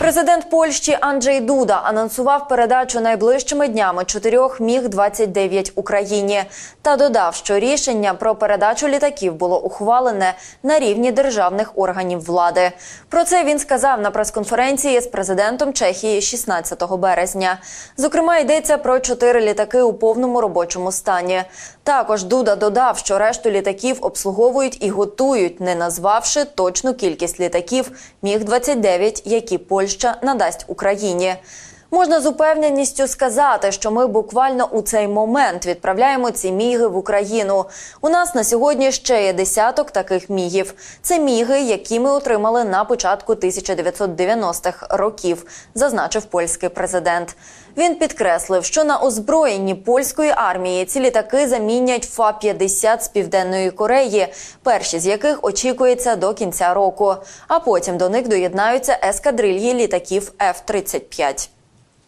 Президент Польщі Анджей Дуда анонсував передачу найближчими днями чотирьох міг 29 Україні та додав, що рішення про передачу літаків було ухвалене на рівні державних органів влади. Про це він сказав на прес-конференції з президентом Чехії 16 березня. Зокрема, йдеться про чотири літаки у повному робочому стані. Також Дуда додав, що решту літаків обслуговують і готують, не назвавши точну кількість літаків міг 29 які Польща надасть Україні. Можна з упевненістю сказати, що ми буквально у цей момент відправляємо ці міги в Україну. У нас на сьогодні ще є десяток таких мігів. Це міги, які ми отримали на початку 1990-х років, зазначив польський президент. Він підкреслив, що на озброєнні польської армії ці літаки замінять Фа-50 з південної Кореї, перші з яких очікується до кінця року. А потім до них доєднаються ескадрильї літаків Ф-35.